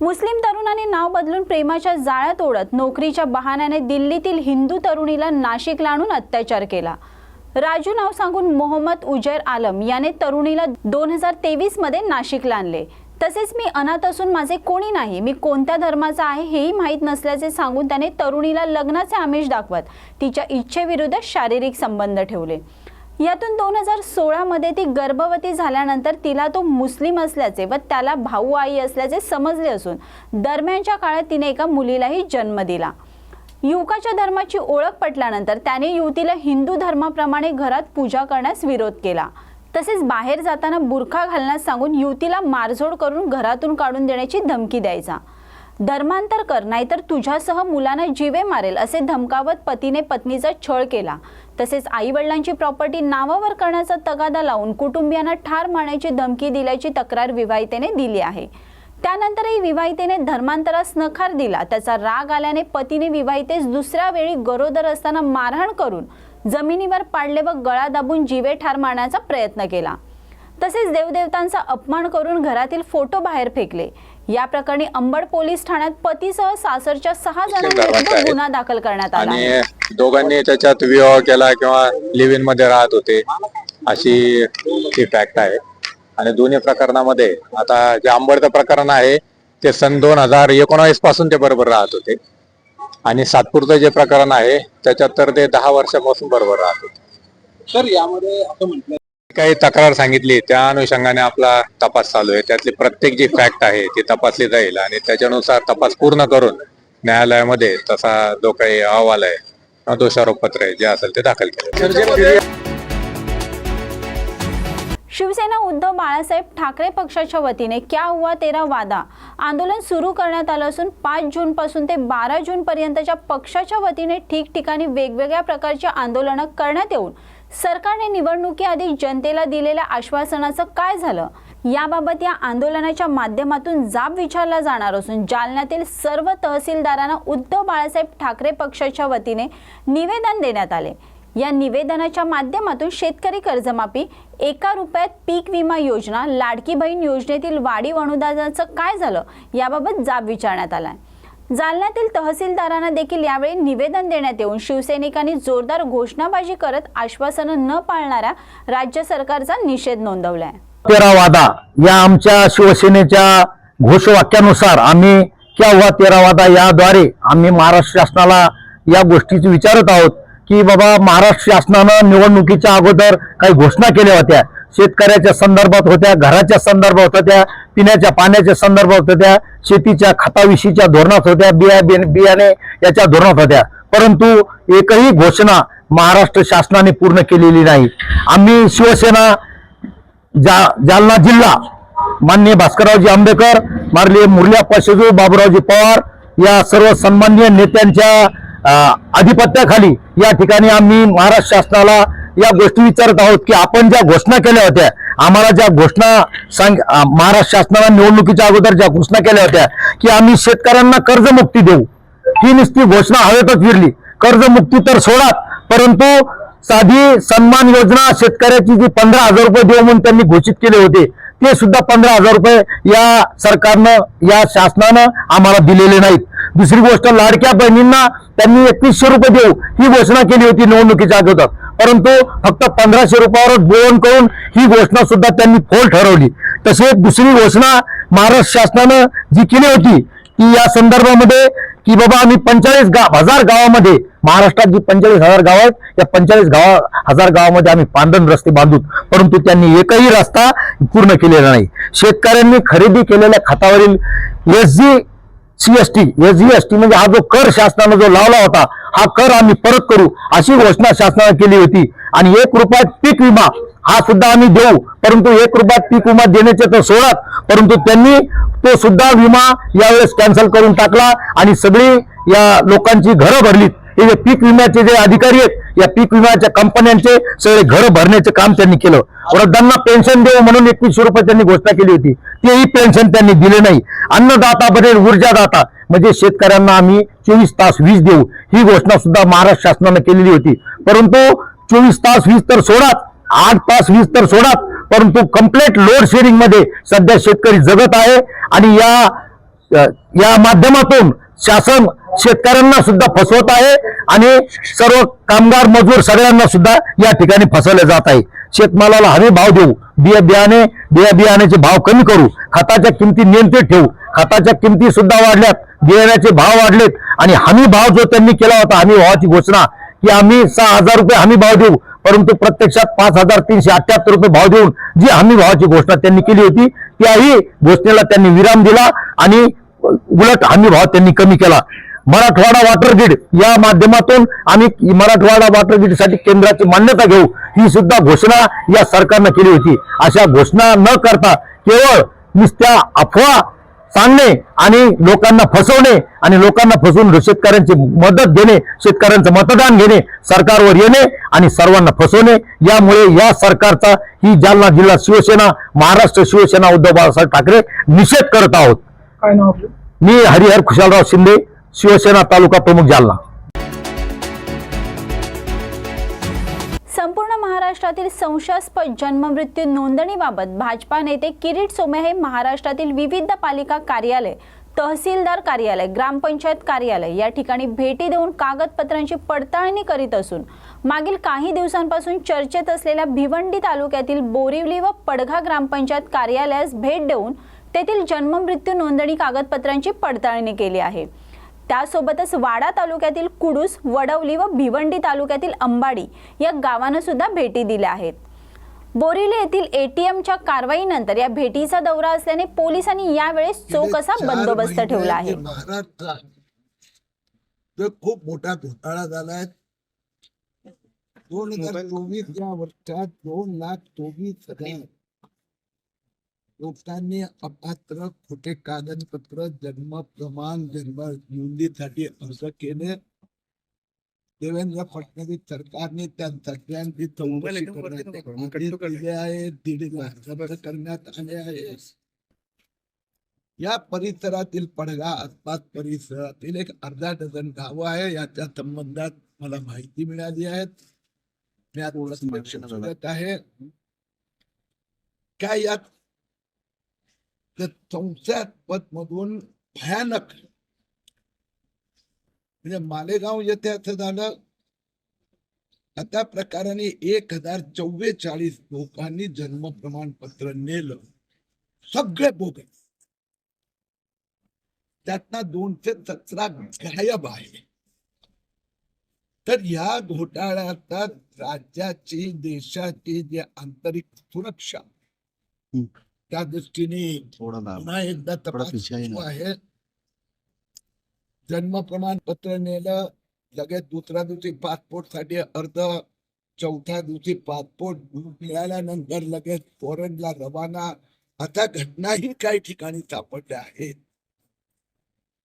मुस्लिम तरुणाने नाव बदलून प्रेमाच्या जाळ्यात ओढत नोकरीच्या बहाण्याने दिल्लीतील हिंदू तरुणीला नाशिकला आणून अत्याचार केला. राजू नाव सांगून मोहम्मद उजैर आलम याने तरुणीला दोन हजार तेवीसमध्ये नाशिकला आणले. तसेच मी अनाथ असून माझे कोणी नाही मी कोणत्या धर्माचा आहे हेही माहीत नसल्याचे सांगून त्याने तरुणीला लग्नाचे आमिष दाखवत तिच्या इच्छेविरुद्ध शारीरिक संबंध ठेवले. यातून दोन हजार सोळामध्ये ती गर्भवती झाल्यानंतर तिला तो मुस्लिम असल्याचे व त्याला भाऊ आई असल्याचे समजले असून दरम्यानच्या काळात तिने एका मुलीलाही जन्म दिला. युवकाच्या धर्माची ओळख पटल्यानंतर त्याने युवतीला हिंदू धर्माप्रमाणे घरात पूजा करण्यास विरोध केला. तसेच बाहेर जाताना बुरखा घालण्यास सांगून युवतीला मारझोड करून घरातून काढून देण्याची धमकी द्यायचा. धर्मांतर कर नाहीतर तुझ्यासह मुलांना जीवे मारेल असे धमकावत पतीने पत्नीचा छळ केला. तसेच आई वडिलांची प्रॉपर्टी नावावर करण्याचा तगादा लावून कुटुंबियांना ठार मारण्याची धमकी दिल्याची तक्रार विवाहितेने दिली आहे. त्यानंतरही विवाहितेने धर्मांतरास नकार दिला. त्याचा राग आल्याने पतीने विवाहितेस दुसऱ्या वेळी गरोदर असताना मारहाण करून जमिनीवर पाडले व गळा दाबून जीवे ठार मारण्याचा प्रयत्न केला. तसेच देवदेवतांचा अपमान करून घरातील फोटो बाहेर फेकले. या प्रकरणी अंबड पोलीस ठाण्यात पतीसह सासरच्या सहा जणांविरुद्ध. गुन्हा दाखल करण्यात आला. आणि दोघांनी त्याच्यात विवाह केला किंवा लिव्ह इनमध्ये राहत होते अशी ती फॅक्ट आहे आणि दोन्ही प्रकरणामध्ये आता जे आंबडचं प्रकरण आहे ते सन दोन हजार एकोणावीसपासून ते बरोबर राहत होते आणि सातपूरचं जे प्रकरण आहे त्याच्यात तर ते दहा वर्षापासून बरोबर राहत होते सर यामध्ये असं म्हटलं काही तक्रार सांगितली त्या अनुषंगाने आपला तपास चालू आहे. त्यातले प्रत्येक जे फॅक्ट आहे ते तपासले जाईल आणि त्याच्यानुसार तपास पूर्ण करून न्यायालयामध्ये तसा जो काही अहवाल आहे किंवा दोषारोपपत्र आहे जे असेल ते दाखल केले. शिवसेना उद्धव बाळासाहेब ठाकरे पक्षाच्या वतीने क्या हुआ तेरा वादा? आंदोलन सुरू करण्यात आलं असून पाच जून पासून ते बारा जून पर्यंतच्या पक्षाच्या वतीने ठिकठिकाणी वेगवेगळ्या प्रकारची आंदोलनं करण्यात येऊन सरकारने निवडणुकीआधी जनतेला दिलेल्या आश्वासनाचं काय झालं? याबाबत या आंदोलनाच्या माध्यमातून जाब विचारला जाणार असून जालन्यातील सर्व तहसीलदारांना उद्धव बाळासाहेब ठाकरे पक्षाच्या वतीने निवेदन देण्यात आले. या निवेदनाच्या माध्यमातून शेतकरी कर्जमाफी एका रुपयात पीक विमा योजना लाडकी बहीण योजनेतील वाढीव अनुदानाचं काय झालं? याबाबत जाब विचारण्यात आलाय. जालन्यातील तहसीलदारांना देखील यावेळी निवेदन देण्यात येऊन शिवसैनिकांनी जोरदार घोषणाबाजी करत आश्वासनं न पाळणाऱ्या राज्य सरकारचा निषेध नोंदवलाय. तेरा वादा या आमच्या शिवसेनेच्या घोषवाक्यानुसार आम्ही क्या हुआ तेरा वादा याद्वारे आम्ही महाराष्ट्र शासनाला या गोष्टीची विचारत आहोत. की बाबा महाराष्ट्र शासनानं निवडणुकीच्या अगोदर काही घोषणा केल्या होत्या. शेतकऱ्याच्या संदर्भात होत्या घराच्या संदर्भात होत्या पिण्याच्या पाण्याच्या संदर्भात होत्या शेतीच्या खताविषयीच्या धोरणात होत्या बिया बियाणे याच्या धोरणात होत्या. परंतु एकही घोषणा महाराष्ट्र शासनाने पूर्ण केलेली नाही. आम्ही शिवसेना जा जालना जिल्हा मान्य भास्कररावजी आंबेकर मारले मुरल्या पाशेजू बाबूरावजी पवार या सर्व सन्माननीय नेत्यांच्या आधिपत्याखाली अधिपत्याखाली या ठिकाणी आम्ही महाराष्ट्र शासनाला या गोष्टी विचारत आहोत की आपण ज्या घोषणा केल्या होत्या आम्हाला ज्या घोषणा सांग महाराष्ट्र शासनाला निवडणुकीच्या अगोदर ज्या घोषणा केल्या होत्या की आम्ही शेतकऱ्यांना कर्जमुक्ती देऊ. ही नुसती घोषणा हवेतच फिरली कर्जमुक्ती तर सोडात परंतु साधी सन्मान योजना शेतकऱ्याची जी पंधरा हजार रुपये देऊ म्हणून त्यांनी घोषित केले होते ते सुद्धा पंधरा हजार रुपये या सरकारनं या शासनानं आम्हाला दिलेले नाहीत. दुसरी गोष्ट लाडक्या बहिणींना त्यांनी एकवीसशे रुपये देऊ ही घोषणा केली होती निवडणुकीच्या अगोदर. परंतु फक्त पंधराशे रुपयावर बोलून करून ही घोषणा सुद्धा त्यांनी फोल ठरवली. तसेच दुसरी घोषणा महाराष्ट्र शासनानं जी केली होती की या संदर्भामध्ये की बाबा आम्ही पंचेचाळीस गा हजार गावामध्ये महाराष्ट्रात जी पंचेचाळीस हजार गाव आहेत त्या पंचेचाळीस गावा हजार गावामध्ये आम्ही पांढरण रस्ते बांधू परंतु त्यांनी एकही रस्ता पूर्ण केलेला नाही. शेतकऱ्यांनी खरेदी केलेल्या खतावरील S G CST S G S T म्हणजे हा जो कर शासनानं जो लावला होता हा कर आम्ही परत करू अशी घोषणा शासनानं केली होती. आणि एक रुपयात पीक विमा हा सुद्धा आम्ही देऊ. परंतु एक रुपयात पीक विमा देण्याचे तर सोडात परंतु त्यांनी तो सुद्धा विमा यावेळेस कॅन्सल करून टाकला आणि सगळी या लोकांची घरं भरलीत. हे जे पीक विम्याचे जे अधिकारी आहेत या पीक विम्याच्या कंपन्यांचे सगळे घरं भरण्याचे काम त्यांनी केलं. वृद्धांना पेन्शन देऊ म्हणून एकवीसशे रुपये त्यांनी घोषणा केली होती. तेही पेन्शन त्यांनी दिले नाही. अन्नदाता बनेल ऊर्जादाता म्हणजे शेतकऱ्यांना आम्ही चोवीस तास वीज देऊ. ही घोषणा सुद्धा महाराष्ट्र शासनानं केलेली होती. परंतु चोवीस तास वीज तर सोडात आठ तास वीज तर सोडात परंतु कंप्लीट लोड शेडिंगमध्ये सध्या शेतकरी जगत आहे आणि या या माध्यमातून शासन शेतकऱ्यांना सुद्धा फसवत आहे आणि सर्व कामगार मजूर सगळ्यांना सुद्धा या ठिकाणी फसवले जात आहे. शेतमालाला हमी भाव देऊ बिया बियाणे बिया बियाण्याचे भाव कमी करू खताच्या किमती नियंत्रित ठेवू खताच्या किमती सुद्धा वाढल्यात बियाण्याचे भाव वाढलेत आणि हमी भाव जो त्यांनी केला होता हमी भावाची घोषणा की आम्ही सहा हजार रुपये हमी भाव देऊ परंतु प्रत्यक्षात पाच हजार तीनशे अठ्याहत्तर रुपये भाव देऊन जी हमी भावाची घोषणा त्यांनी केली होती त्याही घोषणेला त्यांनी विराम दिला आणि उलट हमी भाव त्यांनी कमी केला. मराठवाडा वॉटर ग्रीड या माध्यमातून आम्ही मराठवाडा वॉटर ग्रीडसाठी केंद्राची मान्यता घेऊ ही सुद्धा घोषणा या सरकारनं केली होती. अशा घोषणा न करता केवळ नुसत्या अफवा सांगणे आणि लोकांना फसवणे आणि लोकांना फसवून शेतकऱ्यांची मदत घेणे शेतकऱ्यांचं मतदान घेणे सरकारवर येणे आणि सर्वांना फसवणे. यामुळे या सरकारचा ही जालना जिल्हा शिवसेना महाराष्ट्र शिवसेना उद्धव बाळासाहेब ठाकरे निषेध करत आहोत. मी हरिहर खुशालराव शिंदे शिवसेना तालुका प्रमुख जालना. महाराष्ट्रातील संशयास्पद जन्ममृत्यू नोंदणीबाबत भाजपा नेते किरीट सोमे हे महाराष्ट्रातील विविध पालिका कार्यालय तहसीलदार कार्यालय ग्रामपंचायत कार्यालय या ठिकाणी भेटी देऊन कागदपत्रांची पडताळणी करीत असून मागील काही दिवसांपासून चर्चेत असलेल्या भिवंडी तालुक्यातील बोरिवली व पडघा ग्रामपंचायत कार्यालयास भेट देऊन तेथील जन्ममृत्यू नोंदणी कागदपत्रांची पडताळणी केली आहे. त्यासोबतच वाडा तालुक्यातील कुडूस वडवली व भिवंडी तालुक्यातील अंबाडी या गावांना सुद्धा भेटी दिल्या आहेत. बोरिवली येथील एटीएमच्या कारवाईनंतर या भेटीचा दौरा असल्याने पोलिसांनी यावेळेस चोख असा बंदोबस्त ठेवला आहे. खूप मोठा घोटाळा झालाय. दोन हजार चोवीस या वर्षात दोन लाख चोवीस हजार लोकांनी अपात्र खोटे कागदपत्र जन्म प्रमाण जन्म नोंदीसाठी अर्ज केले. देवेंद्र फडणवीस सरकारने त्या सगळ्यांची चौकशी आहे दीड लाख करण्यात आले आहे या परिसरातील पडगा आसपास परिसरातील एक अर्धा डझन गावं आहे. याच्या संबंधात मला माहिती मिळाली आहे. आहे. काय यात संशयास्पद मधून भयानक म्हणजे मालेगाव येथे असं झालं आता प्रकाराने एक हजार चव्वेचाळीस लोकांनी जन्म प्रमाणपत्र नेलं सगळे बोगस त्यातनं दोनशे सतरा गायब आहे तर या घोटाळ्यात राज्याची देशाची जे आंतरिक सुरक्षा त्या दृष्टीने पुन्हा एकदा तपास आहे. जन्म प्रमाणपत्र नेलं लगेच दुसऱ्या दिवशी पासपोर्टसाठी अर्ज चौथ्या दिवशी पासपोर्ट मिळाल्यानंतर लगेच फॉरेनला रवाना. आता घटनाही काही ठिकाणी सापडल्या आहेत.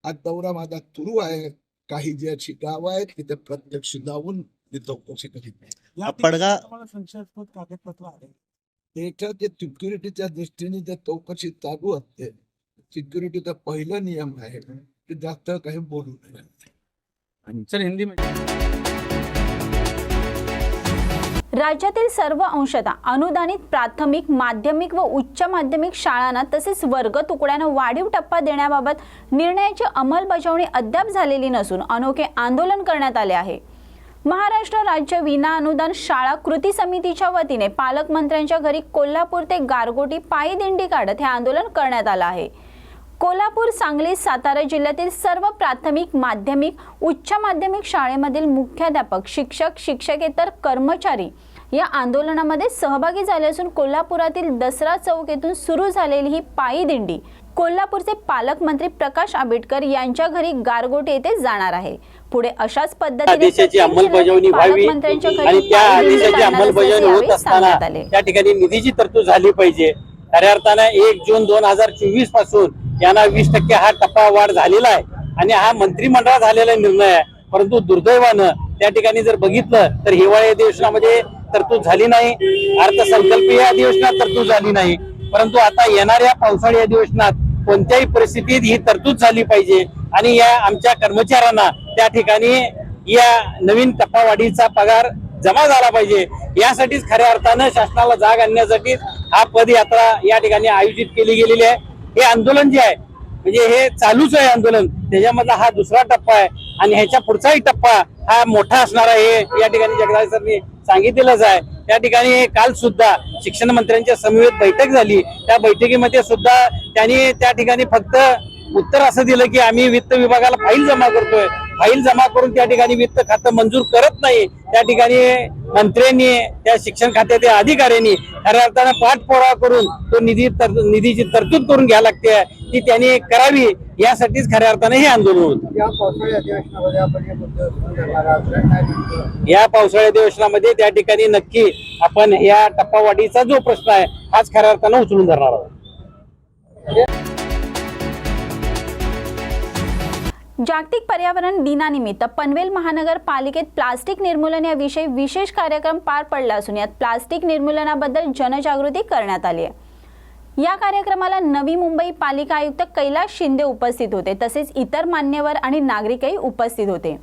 आज दौरा माझा सुरू आहे. काही जी अशी गावं आहेत तिथे प्रत्यक्ष जाऊन चौकशी करीत आहे. या पडगा- कागदपत्र आले. त्याच्या जे सिक्युरिटीच्या दृष्टीने जे चौकशी चालू असते सिक्युरिटीचा पहिला नियम आहे की जास्त काही बोलू नये. सर हिंदी राज्यातील सर्व अंशतः अनुदानित प्राथमिक माध्यमिक व उच्च माध्यमिक शाळांना तसेच वर्ग तुकड्यांना वाढीव टप्पा देण्याबाबत निर्णयाची अंमलबजावणी अद्याप झालेली नसून अनोखे आंदोलन करण्यात आले आहे. महाराष्ट्र राज्य विना अनुदान शाळा कृती समितीच्या वतीने पालकमंत्र्यांच्या घरी कोल्हापूर ते गारगोटी पायी दिंडी काढत हे आंदोलन करण्यात आलं आहे. कोल्हापूर सांगली सातारा जिल्ह्यातील सर्व प्राथमिक माध्यमिक उच्च माध्यमिक शाळेमधील मुख्याध्यापक शिक्षक शिक्षकेतर कर्मचारी या आंदोलनामध्ये सहभागी झाले असून कोल्हापुरातील दसरा चौक येथून सुरू झालेली ही पायी दिंडी कोल्हापूरचे पालकमंत्री प्रकाश आंबेडकर यांच्या घरी गारगोटी येथे जाणार आहे. पुढे अशाच पद्धतीने आदेशाची अंमलबजावणी व्हावी आणि त्या आदेशाची अंमलबजावणी होत असताना त्या ठिकाणी निधीची तरतूद झाली पाहिजे. खऱ्या अर्थानं एक जून दोन हजार चोवीसपासून यांना वीस टक्के हा टप्पा वाढ झालेला आहे आणि हा मंत्रिमंडळात झालेला निर्णय आहे. परंतु दुर्दैवानं त्या ठिकाणी जर बघितलं तर हिवाळी अधिवेशनामध्ये तरतूद झाली नाही. अर्थसंकल्पीय अधिवेशनात तरतूद झाली नाही. परंतु आता येणाऱ्या पावसाळी अधिवेशनात कोणत्याही परिस्थितीत ही तरतूद झाली पाहिजे. आणि या आमच्या कर्मचाऱ्यांना त्या ठिकाणी या नवीन टप्पावाढीचा पगार जमा झाला पाहिजे. यासाठीच खऱ्या अर्थानं शासनाला जाग आणण्यासाठी हा पदयात्रा या ठिकाणी आयोजित केली गेलेली आहे. हे आंदोलन जे आहे म्हणजे हे चालूच आहे आंदोलन. त्याच्यामधला हा दुसरा टप्पा आहे आणि ह्याच्या पुढचाही टप्पा हा मोठा असणार आहे हे या ठिकाणी जगदाळे सरनी सांगितलेलंच आहे. त्या ठिकाणी काल सुद्धा शिक्षण मंत्र्यांच्या समवेत बैठक झाली. त्या बैठकीमध्ये सुद्धा त्यांनी त्या ठिकाणी फक्त उत्तर असं दिलं की आम्ही वित्त विभागाला फाईल जमा करतोय. फाईल जमा करून त्या ठिकाणी वित्त खातं मंजूर करत नाही. त्या ठिकाणी मंत्र्यांनी त्या शिक्षण खात्याच्या अधिकाऱ्यांनी खऱ्या अर्थानं पाठपुरावा करून तो निधी तर निधीची तरतूद करून घ्यावी लागते. ती त्यांनी करावी यासाठीच खऱ्या अर्थानं हे आंदोलन होतं. या पावसाळी हे अधिवेशनामध्ये त्या ठिकाणी नक्की आपण या टप्पावाढीचा जो प्रश्न आहे हाच खऱ्या अर्थानं उचलून धरणार आहोत. जागतिक पर्यावरण दिनानिमित्त पनवेल महानगरपालिकेत प्लास्टिक निर्मूलन याविषयी विशेष कार्यक्रम पार पडला असून यात प्लास्टिक निर्मूलनाबद्दल जनजागृती करण्यात आली आहे. या कार्यक्रमाला नवी मुंबई पालिका आयुक्त कैलास शिंदे उपस्थित होते तसेच इतर मान्यवर आणि नागरिकही उपस्थित होते.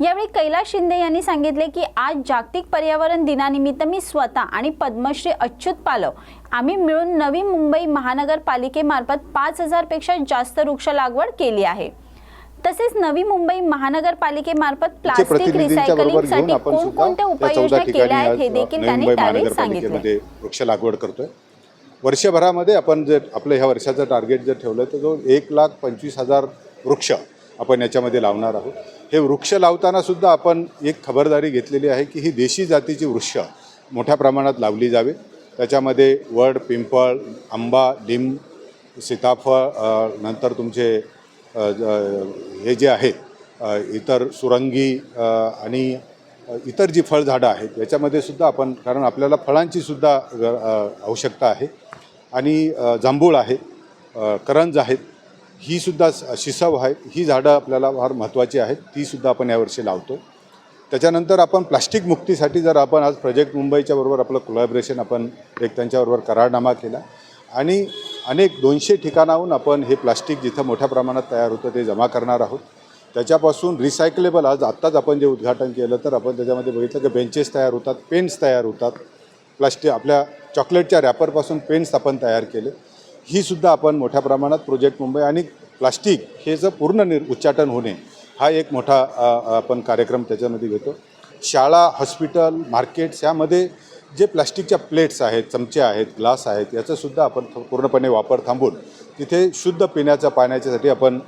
यावेळी कैलास शिंदे यांनी सांगितले की आज जागतिक पर्यावरण दिनानिमित्त मी स्वतः आणि पद्मश्री अच्युत पालव आम्ही मिळून नवी मुंबई महानगरपालिकेमार्फत पाच हजारपेक्षा जास्त वृक्ष लागवड केली आहे. तसेच नवी मुंबई महानगरपालिकेमार्फत प्लास्टिक प्रतिनिधींच्या बरोबर घेऊन रिसायकलिंगसाठी कोणकोणत्या उपाययोजना चौदा केल्या ठिकाणी आहेत हे देखील नवी त्यांनी मुंबई त्यावेळी सांगितले महानगरपालिकेमध्ये वृक्ष लागवड करतोय. वर्षभरामध्ये आपण जर आपलं ह्या वर्षाचं टार्गेट जर ठेवलं तर जो एक लाख पंचवीस हजार वृक्ष आपण याच्यामध्ये लावणार आहोत. हे वृक्ष लावताना सुद्धा आपण एक खबरदारी घेतलेली आहे की ही देशी जातीची वृक्ष मोठ्या प्रमाणात लावली जावे. त्याच्यामध्ये वड पिंपळ आंबा लिंब सीताफळ नंतर तुमचे हे जे आहे इतर सुरंगी आणि इतर जी फळझाडं आहेत याच्यामध्ये सुद्धा आपण कारण आपल्याला फळांची सुद्धा ग- आवश्यकता आहे. आणि जांभूळ आहे करंज आहेत ही सुद्धा शिसव आहेत ही झाडं आपल्याला फार महत्त्वाची आहेत ती सुद्धा आपण यावर्षी लावतो. त्याच्यानंतर आपण प्लास्टिक मुक्तीसाठी जर आपण आज प्रोजेक्ट मुंबईच्या बरोबर आपलं कोलॅबरेशन आपण एक त्यांच्याबरोबर करारनामा केला. आणि अनेक दोनशे ठिकाणाहून आपण हे प्लास्टिक जिथं मोठ्या प्रमाणात तयार होतं ते जमा करणार आहोत. त्याच्यापासून रिसायकलेबल आज आत्ताच आपण जे उद्घाटन केलं तर आपण त्याच्यामध्ये बघितलं की बेंचेस तयार होतात पेन्स तयार होतात. प्लास्टिक आपल्या चॉकलेटच्या रॅपरपासून पेन्स आपण तयार केले. ही सुद्धा आपण मोठ्या प्रमाणात प्रोजेक्ट मुंबई आणि प्लास्टिक हे जर पूर्ण निर उच्चाटन होणे हा एक मोठा आपण कार्यक्रम त्याच्यामध्ये घेतो. शाळा हॉस्पिटल मार्केट्स यामध्ये जे प्लास्टिकच्या प्लेट्स आहेत चमचे आहेत ग्लास आहेत याचासुद्धा आपण पूर्णपणे वापर थांबून तिथे शुद्ध पिण्याच्या पाण्याच्यासाठी आपण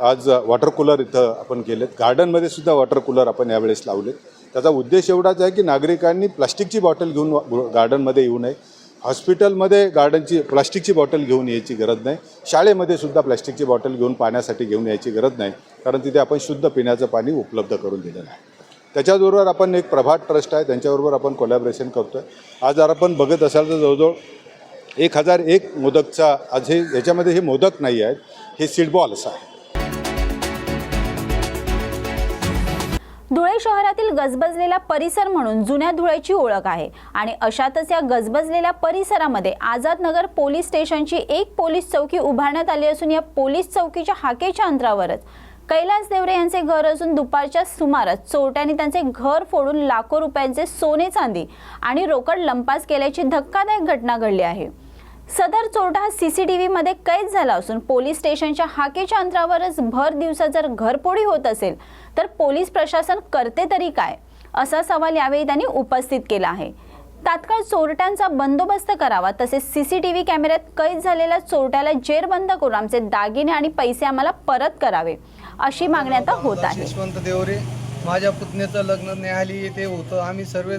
आज वॉटर कूलर इथं आपण केलेत गार्डनमध्ये सुद्धा वॉटर कूलर आपण यावेळेस लावलेत. त्याचा उद्देश एवढाच आहे की नागरिकांनी प्लास्टिकची बॉटल घेऊन गार्डनमध्ये येऊ नये. हॉस्पिटलमध्ये गार्डनची प्लास्टिकची बॉटल घेऊन यायची गरज नाही. शाळेमध्ये सुद्धा प्लास्टिकची बॉटल घेऊन पाण्यासाठी घेऊन यायची गरज नाही. कारण तिथे आपण शुद्ध पिण्याचं पाणी उपलब्ध करून दिलेलं आहे. त्याच्याबरोबर आपण एक प्रभात ट्रस्ट आहे त्यांच्याबरोबर आपण कोलॅबरेशन करतो आहे आज जर आपण बघत असाल तर जवळजवळ एक हजार एक मोदकचा आज हे याच्यामध्ये हे मोदक नाही आहेत हे सीड बॉल्स आहे धुळे शहरातील गजबजलेला परिसर म्हणून जुन्या धुळ्याची ओळख आहे आणि अशातच या गजबजलेल्या परिसरामध्ये आझाद नगर पोलीस स्टेशनची एक पोलीस चौकी उभारण्यात आली असून या पोलीस चौकीच्या हाकेच्या अंतरावरच कैलास देवरे यांचे घर असून दुपारच्या सुमारास चोरट्यांनी त्यांचे घर फोडून लाखो रुपयांचे सोने चांदी आणि रोकड लंपास केल्याची धक्कादायक घटना घडली आहे. सदर चोरटा हा सी सी टी व्हीमध्ये कैद झाला असून पोलीस स्टेशनच्या हाकेच्या अंतरावरच भर दिवसा जर घरपोडी होत असेल तर पोलीस प्रशासन करते तरी काय? असा सवाल यावेळी त्यांनी उपस्थित केला आहे. तात्काळ चोरट्यांचा बंदोबस्त करावा तसेच सी सी टी व्ही कॅमेऱ्यात कैद झालेल्या चोरट्याला जेरबंद करून आमचे दागिने आणि पैसे आम्हाला परत करावे. अशी मागणी आता होत आहे. यशवंत देवरे माझ्या पुतण्याचं लग्न नेहाली येथे होतं. आम्ही सर्व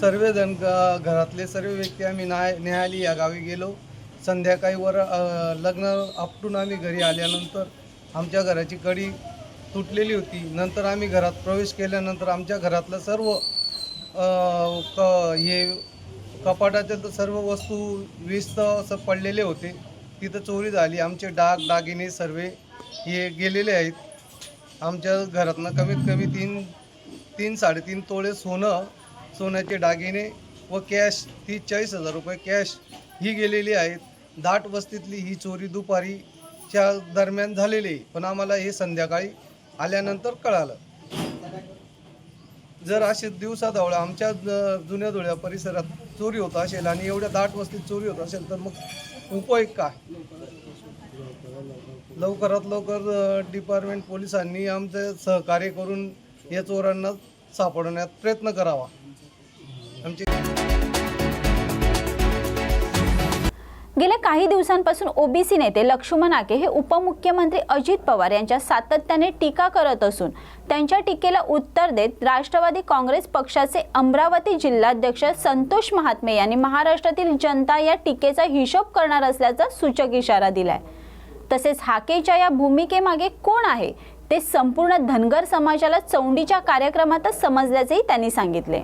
सर्वजण घरातले सर्व व्यक्ती आम्ही नाय नेहाली या गावी गेलो. संध्याकाळी वर लग्न आपटून आम्ही घरी आल्यानंतर आमच्या घराची कडी तुटलेली होती. नंतर आम्ही घरात प्रवेश केल्यानंतर आमच्या घरातलं सर्व क हे कपाटाच्या तर सर्व वस्तू विस्त असं पडलेले होते. तिथं चोरी झाली. आमचे डाग दागिने सर्व हे गेलेले आहेत. आमच्या घरातनं कमीत कमी तीन तीन साडेतीन तोळे सोनं सोन्याचे दागिने व कॅश ती चाळीस हजार रुपये कॅश ही गेलेली आहेत. दाट वस्तीतली ही चोरी दुपारीच्या दरम्यान झालेली आहे पण आम्हाला हे संध्याकाळी आल्यानंतर कळालं. जर असे दिवसाढवळ्या आमच्या ज- जुन्या धुळ्या परिसरात चोरी होत असेल आणि एवढ्या दाट वस्तीत चोरी होत असेल तर मग उपयोग काय? लवकरात लवकर डिपार्टमेंट पोलिसांनी आमचे सहकार्य करून या चोरांना सापडण्यात प्रयत्न करावा. आमची गेल्या काही दिवसांपासून ओबीसी नेते लक्ष्मण आके हे उपमुख्यमंत्री अजित पवार यांच्या सातत्याने टीका करत असून त्यांच्या टीकेला उत्तर देत राष्ट्रवादी काँग्रेस पक्षाचे अमरावती जिल्हाध्यक्ष संतोष महात्मे यांनी महाराष्ट्रातील जनता या टीकेचा हिशोब करणार असल्याचा सूचक इशारा दिलाय. तसेच हाकेच्या या भूमिकेमागे कोण आहे ते संपूर्ण धनगर समाजाला चौंडीच्या कार्यक्रमातच समजल्याचेही त्यांनी सांगितले.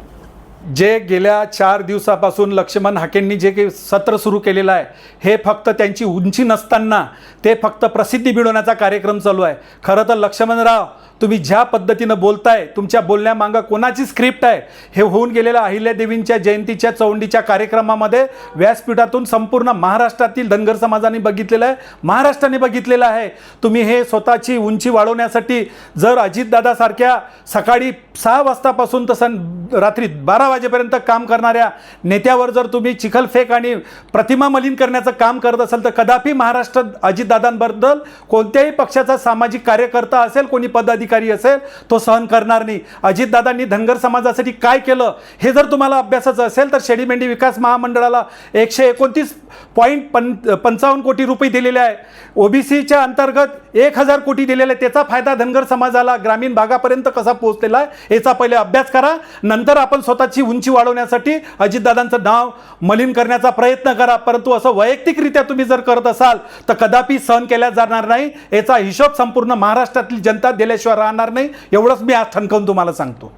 जे गेल्या चार दिवसापासून लक्ष्मण हाकेंनी जे काही सत्र सुरू केलेलं आहे हे फक्त त्यांची उंची नसताना ते फक्त प्रसिद्धी मिळवण्याचा कार्यक्रम चालू आहे. खरं तर लक्ष्मणराव तुम्ही ज्या पद्धतीनं बोलताय तुमच्या बोलण्यामागं कोणाची स्क्रिप्ट आहे हे होऊन गेलेल्या अहिल्यादेवींच्या जयंतीच्या चौंडीच्या कार्यक्रमामध्ये व्यासपीठातून संपूर्ण महाराष्ट्रातील धनगर समाजाने बघितलेलं आहे. महाराष्ट्राने बघितलेलं आहे. तुम्ही हे स्वतःची उंची वाढवण्यासाठी जर अजितदादासारख्या सकाळी सहा वाजतापासून तसं रात्री बारा वाजेपर्यंत काम करणाऱ्या नेत्यावर जर तुम्ही चिखलफेक आणि प्रतिमा मलिन करण्याचं काम करत असाल तर कदापि महाराष्ट्र अजितदादांबद्दल कोणत्याही पक्षाचा सामाजिक कार्यकर्ता असेल कोणी पदाधिकारी असेल तो सहन करणार नाही. अजितदादांनी धनगर समाजासाठी काय केलं? हे जर तुम्हाला अभ्यासाचं असेल तर शेडीमेंढी विकास महामंडळाला एकशे एकोणतीस पॉईंट पं पंचावन्न कोटी रुपये दिलेले आहे. ओबीसीच्या अंतर्गत एक हजार कोटी दिलेले आहे त्याचा फायदा धनगर समाजाला ग्रामीण भागापर्यंत कसा पोहोचलेला आहे याचा पहिले अभ्यास करा. नंतर आपण स्वतःची उंची वाढवण्यासाठी अजितदादांचं नाव मलिन करण्याचा प्रयत्न करा. परंतु असं वैयक्तिकरित्या तुम्ही जर करत असाल तर कदापि सहन केल्या जाणार नाही. याचा हिशोब संपूर्ण महाराष्ट्रातील जनता दिल्याशिवाय राहणार नाही एवढंच मी आज ठणकावून तुम्हाला सांगतो.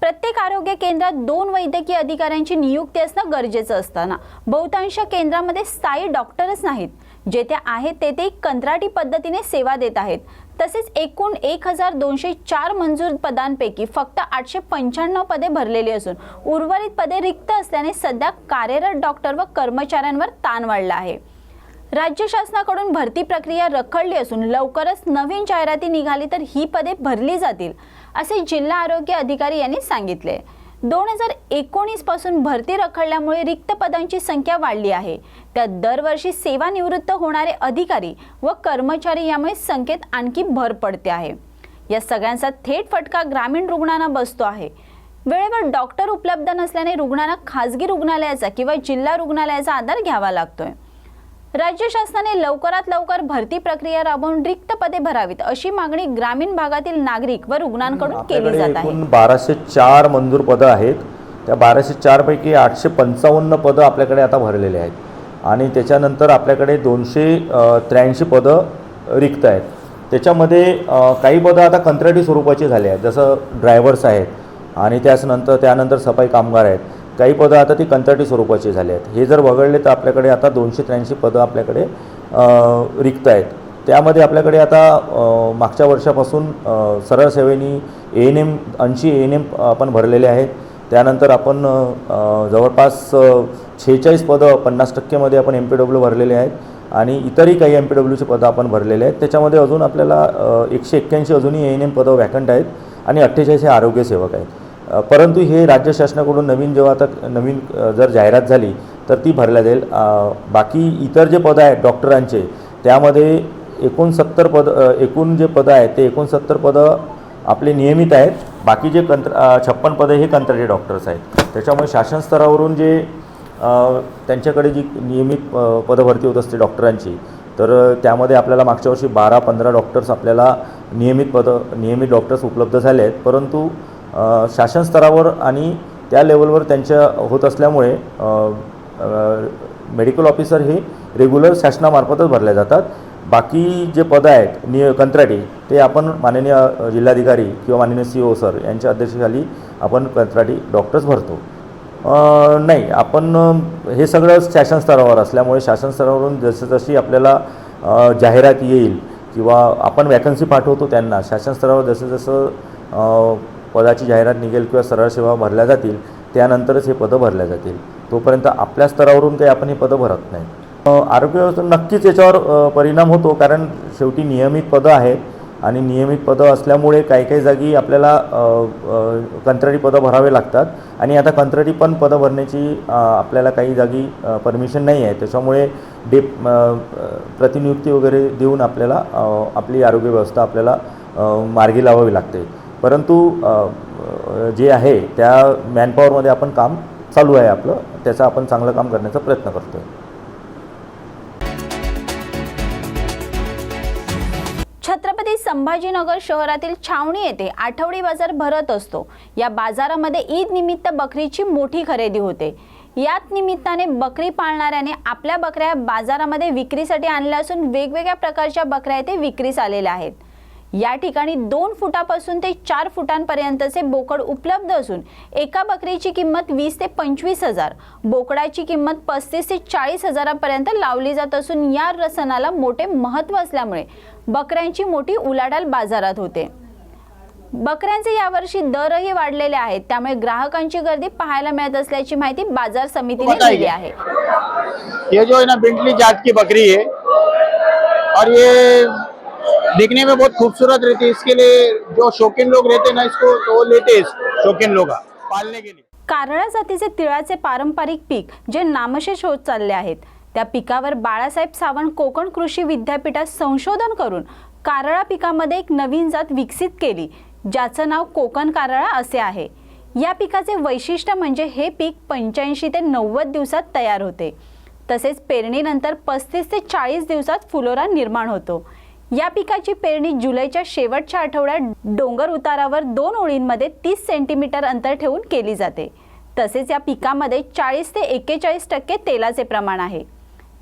प्रत्येक आरोग्य केंद्रात दोन वैद्यकीय अधिकाऱ्यांची नियुक्ती असणं गरजेचं असताना बहुतांश केंद्रामध्ये स्थायी डॉक्टरच नाहीत. जेथे आहेत तेथे कंत्राटी पद्धतीने सेवा देत आहेत. तसेच एकूण एक हजार दोनशे चार मंजूर पदांपैकी फक्त आठशे पंच्याण्णव पदे भरलेली असून उर्वरित पदे रिक्त असल्याने सध्या कार्यरत डॉक्टर व कर्मचाऱ्यांवर ताण वाढला आहे. राज्य शासनाकडून भरती प्रक्रिया रखडली असून लवकरच नवीन जाहिराती निघाली तर ही पदे भरली जातील असे जिल्हा आरोग्य अधिकारी यांनी सांगितले. दोन हजार एकोणीसपासून भरती रखडल्यामुळे रिक्त पदांची संख्या वाढली आहे. त्यात दरवर्षी सेवानिवृत्त होणारे अधिकारी व कर्मचारी यामुळे संख्येत आणखी भर पडते आहे. या सगळ्यांचा थेट फटका ग्रामीण रुग्णांना बसतो आहे. वेळेवर डॉक्टर उपलब्ध नसल्याने रुग्णांना खासगी रुग्णालयाचा किंवा जिल्हा रुग्णालयाचा आधार घ्यावा लागतोय. राज्य शासनाने लवकरात लवकर भरती प्रक्रिया राबवून रिक्त पदे भरावीत अशी मागणी ग्रामीण भागातील नागरिक व रुग्णांकडून केली जात आहे. बाराशे चार मंजूर पदं आहेत. त्या बाराशे चारपैकी आठशे पंचावन्न पदं आपल्याकडे आता भरलेले आहेत. आणि त्याच्यानंतर आपल्याकडे दोनशे त्र्याऐंशी पदं रिक्त आहेत. त्याच्यामध्ये काही पदं आता कंत्राटी स्वरूपाची झाली आहेत. जसं ड्रायव्हर्स आहेत आणि त्याच नंतर त्यानंतर सफाई कामगार आहेत. काही पदं आता ती कंत्राटी स्वरूपाची झाली आहेत. हे जर वगळले तर आपल्याकडे आता दोनशे त्र्याऐंशी पदं आपल्याकडे रिक्त आहेत त्यामध्ये आपल्याकडे आता मागच्या वर्षापासून सरळ सेवेनी ए एन एम ऐंशी ए एन एम आपण भरलेले आहेत. त्यानंतर आपण जवळपास शेहेचाळीस पदं पन्नास टक्केमध्ये आपण एम पी डब्ल्यू भरलेले आहेत आणि इतरही काही एम पी डब्ल्यूची पदं आपण भरलेले आहेत. त्याच्यामध्ये अजून आपल्याला एकशे एक्क्याऐंशी अजूनही ए एन एम पदं व्हॅकंट आहेत आणि अठ्ठेचाळीस हे आरोग्यसेवक आहेत. परंतु हे राज्य शासनाकडून नवीन जेव्हा आता नवीन जर जाहिरात झाली तर ती भरल्या जाईल. बाकी इतर जे पदं आहेत डॉक्टरांचे त्यामध्ये एकोणसत्तर पद एकूण जे पदं आहेत ते एकोणसत्तर पदं आपले नियमित आहेत. बाकी जे कंत्र छप्पन पदं हे कंत्राटी डॉक्टर्स आहेत. त्याच्यामुळे शासन स्तरावरून जे त्यांच्याकडे जी नियमित अ, पदभरती होत असते डॉक्टरांची तर त्यामध्ये आपल्याला मागच्या वर्षी बारा पंधरा डॉक्टर्स आपल्याला नियमित पदं नियमित डॉक्टर्स उपलब्ध झाले आहेत. परंतु शासन स्तरावर आणि त्या लेवलवर त्यांच्या होत असल्यामुळे मेडिकल ऑफिसर हे रेग्युलर शासनामार्फतच भरल्या जातात. बाकी जे पदं आहेत निय कंत्राटी ते आपण माननीय जिल्हाधिकारी किंवा माननीय सी ओ सर यांच्या अध्यक्षतेखाली आपण कंत्राटी डॉक्टर्स भरतो. नाही आपण हे सगळं शासन स्तरावर असल्यामुळे शासन स्तरावरून जसं जशी आपल्याला जाहिरात येईल किंवा आपण वॅकन्सी पाठवतो त्यांना शासन स्तरावर जसं जसं पदाची जाहिरात निघेल किंवा सरळ सेवा भरल्या जातील त्यानंतरच हे पदं भरल्या जातील. तोपर्यंत आपल्या स्तरावरून काही आपण ही पदं भरत नाही. आरोग्य व्यवस्था नक्कीच याच्यावर परिणाम होतो कारण शेवटी नियमित पदं आहेत आणि नियमित पदं असल्यामुळे काही काही जागी आपल्याला कंत्राटी पदं भरावे लागतात आणि आता कंत्राटी पण पदं भरण्याची आपल्याला काही जागी परमिशन नाही आहे. त्याच्यामुळे डे प्रतिनियुक्ती वगैरे देऊन आपल्याला आपली आरोग्य व्यवस्था आपल्याला मार्गी लावावी लागते. परंतु जे आहे त्या मॅनपॉवरमध्ये आपण काम चालू आहे आपलं त्याचं आपण चांगलं काम करण्याचा प्रयत्न करतो आहे छत्रपती संभाजीनगर शहरातील छावणी येथे आठवडी बाजार भरत असतो. या बाजारामध्ये ईद निमित्त बकरीची मोठी खरेदी होते. याच निमित्ताने बकरी पाळणाऱ्याने आपल्या बकऱ्या बाजारामध्ये विक्रीसाठी आणल्या असून वेगवेगळ्या प्रकारच्या बकऱ्या येथे विक्रीस आलेल्या आहेत. या ठिकाणी दोन फुटापासून ते चार फुटांपर्यंतचे बोकड उपलब्ध असून एका बकरीची किंमत वीस ते पंचवीस हजार बोकडाची किंमत पस्तीस ते चाळीस हजारापर्यंत लावली जात असून या रसनाला मोठे महत्त्व असल्यामुळे बकऱ्यांची मोठी उलाढाल बाजारात होते. बकऱ्यांचे यावर्षी दरही वाढलेले आहेत त्यामुळे ग्राहकांची गर्दी पाहायला मिळत असल्याची माहिती बाजार समितीने दिली आहे. ये जो है ना बेंटली जात की बकरी है और ये दिखने में बहुत खूबसूरत रहती है। इसके लिए जो शौकीन लोग रहते हैं ना इसको तो वो लेते हैं शौकीन लोग पालने के लिए। कारळा जातीचे तिळाचे पारंपरिक पीक जे नामशेष होत चालले आहेत त्या पिकावर बाळासाहेब सावंत कोकण कृषी विद्यापीठात संशोधन करून कारळा पिकामध्ये एक नवीन जात विकसित केली ज्याचं नाव कोकण कारळा असे आहे. या पिकाचे वैशिष्ट्य म्हणजे हे पीक पंच्याऐंशी ते नव्वद दिवसात तयार होते. तसेच पेरणीनंतर पस्तीस ते चाळीस दिवसात फुलोरा निर्माण होतो. या पिकाची पेरणी जुलैच्या शेवटच्या आठवड्यात डोंगर उतारावर दोन ओळींमध्ये तीस सेंटीमीटर अंतर ठेवून केली जाते. तसेच या पिकामध्ये चाळीस ते एक्केचाळीस टक्के तेलाचे प्रमाण आहे.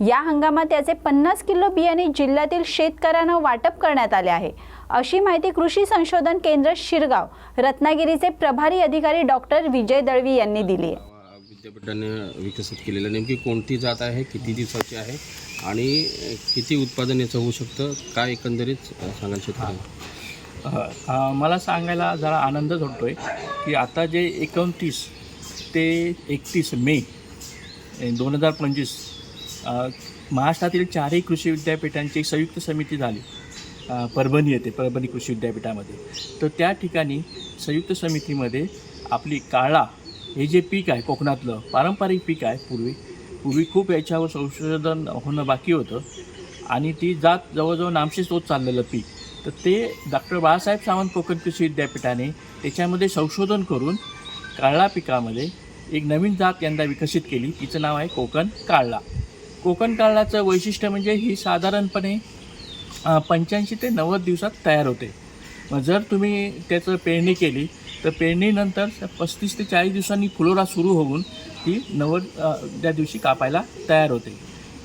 या हंगामात याचे पन्नास किलो बियाणे जिल्ह्यातील शेतकऱ्यांना वाटप करण्यात आले आहे. अशी माहिती कृषी संशोधन केंद्र शिरगाव रत्नागिरीचे प्रभारी अधिकारी डॉक्टर विजय दळवी यांनी दिली आहे. विद्यापीठाने विकसित केलेलं नेमकी कोणती जात आहे किती दिवसाची आहे आणि किती उत्पादन याचं होऊ शकतं काय एकंदरीत सांगायला शेतकऱ्यांना? मला सांगायला जरा आनंदच आहे की आता जे एकोणतीस ते एकतीस मे दोन हजार पंचवीस महाराष्ट्रातील चारही कृषी विद्यापीठांची एक संयुक्त समिती झाली. परभणी येते परभणी कृषी विद्यापीठामध्ये. तर त्या ठिकाणी संयुक्त समितीमध्ये आपली काळा हे जे पीक आहे कोकणातलं पारंपरिक पीक आहे पूर्वी. पूर्वी खूप याच्यावर संशोधन होणं बाकी होतं. आणि ती जात जवळजवळ नामशेष होत चाललेलं पीक. तर ते डॉक्टर बाळासाहेब सावंत कोकण कृषी विद्यापीठाने त्याच्यामध्ये संशोधन करून काळा पिकामध्ये एक नवीन जात यंदा विकसित केली. तिचं नाव आहे कोकण काळला कोकण काळळाचं वैशिष्ट्य म्हणजे ही साधारणपणे पंच्याऐंशी ते नव्वद दिवसात तयार होते. मग जर तुम्ही त्याचं पेरणी केली तर पेरणीनंतर पस्तीस ते चाळीस दिवसांनी फुलोरा सुरू होऊन ती नव्वद त्या दिवशी कापायला तयार होते.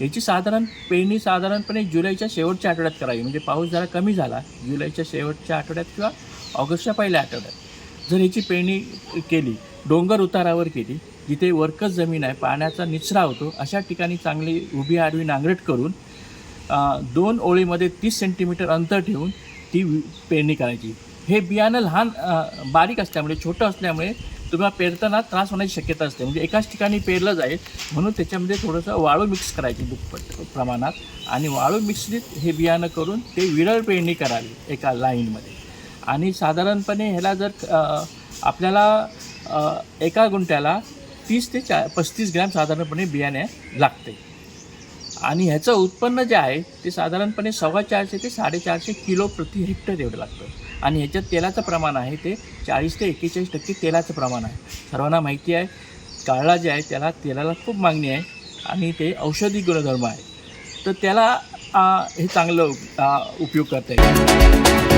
याची साधारण पेरणी साधारणपणे जुलैच्या शेवटच्या आठवड्यात करावी. म्हणजे पाऊस जरा कमी झाला जुलैच्या शेवटच्या आठवड्यात किंवा ऑगस्टच्या पहिल्या आठवड्यात. जर ह्याची पेरणी केली डोंगर उतारावर केली जिथे वरकच जमीन आहे पाण्याचा निचरा होतो अशा ठिकाणी चांगली उभी आडवी नांगरट करून दोन ओळीमध्ये तीस सेंटीमीटर अंतर ठेवून ती वि- पेरणी करायची. हे बियाणं लहान बारीक असल्यामुळे छोटं असल्यामुळे तुम्हाला पेरताना त्रास होण्याची शक्यता असते. म्हणजे एकाच ठिकाणी पेरलं जाईल म्हणून त्याच्यामध्ये थोडंसं वाळू मिक्स करायची दुप्पट प्रमाणात. आणि वाळू मिश्रित हे बियाणं करून ते विरळ पेरणी करावी एका लाईनमध्ये. आणि साधारणपणे ह्याला जर आपल्याला एका गुंठ्याला तीस ते चा पस्तीस ग्रॅम साधारणपणे बियाणे लागते. आणि ह्याचं उत्पन्न जे आहे ते साधारणपणे सव्वा चारशे ते साडेचारशे किलो प्रति हेक्टर एवढं लागतं. आणि ह्याच्यात तेलाचं प्रमाण आहे ते चाळीस ते एक्केचाळीस टक्के तेलाचं प्रमाण आहे. सर्वांना माहिती आहे काळा जे आहे त्याला तेलाला खूप मागणी आहे आणि ते औषधी गुणधर्म आहे. तर त्याला हे चांगलं उपयोग करता येईल.